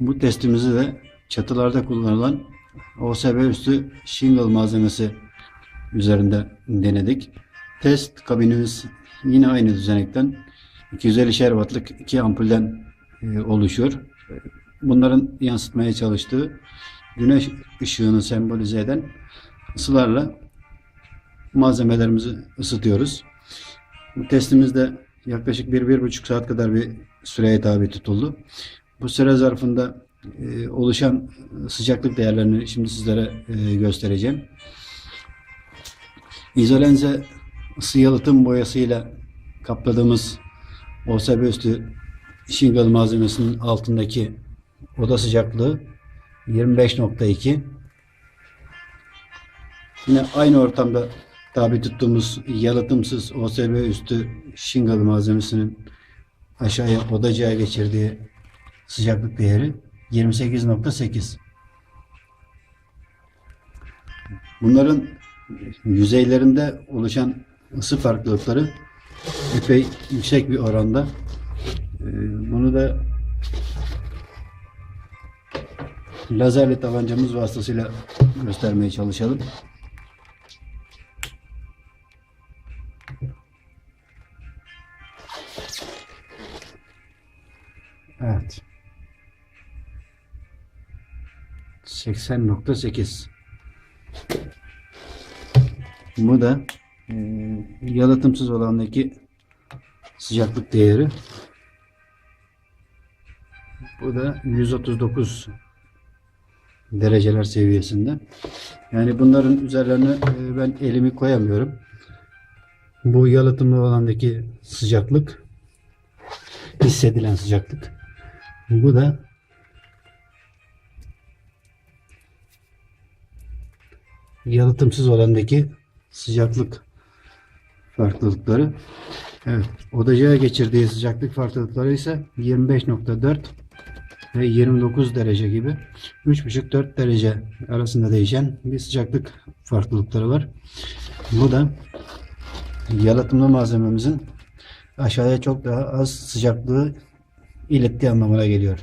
Bu testimizi de çatılarda kullanılan OSB üstü shingle malzemesi üzerinde denedik. Test kabinimiz yine aynı düzenekten 250 wattlık iki ampulden e, oluşuyor. Bunların yansıtmaya çalıştığı güneş ışığını sembolize eden ısılarla malzemelerimizi ısıtıyoruz. Bu testimizde yaklaşık 1-1,5 saat kadar bir süreye tabi tutuldu. Bu süre zarfında e, oluşan sıcaklık değerlerini şimdi sizlere e, göstereceğim. İzolenze ısı yalıtım boyasıyla kapladığımız OSB üstü shingle malzemesinin altındaki oda sıcaklığı 25.2 Yine aynı ortamda tabi tuttuğumuz yalıtımsız OSB üstü shingle malzemesinin aşağıya odacığa geçirdiği sıcaklık değeri 28.8. Bunların yüzeylerinde oluşan ısı farklılıkları epey yüksek bir oranda. Ee, Bunu da lazerli tabancamız vasıtasıyla göstermeye çalışalım. Evet. 80.8 Bu da e, yalıtımsız olandaki sıcaklık değeri. Bu da 139 dereceler seviyesinde. Yani bunların üzerlerine e, ben elimi koyamıyorum. Bu yalıtımlı olandaki sıcaklık hissedilen sıcaklık. Bu da yalıtımsız olandaki sıcaklık farklılıkları. Evet, odacığa geçirdiği sıcaklık farklılıkları ise 25.4 ve 29 derece gibi 3,5-4 derece arasında değişen bir sıcaklık farklılıkları var. Bu da yalıtımlı malzememizin aşağıya çok daha az sıcaklığı ilettiği anlamına geliyor.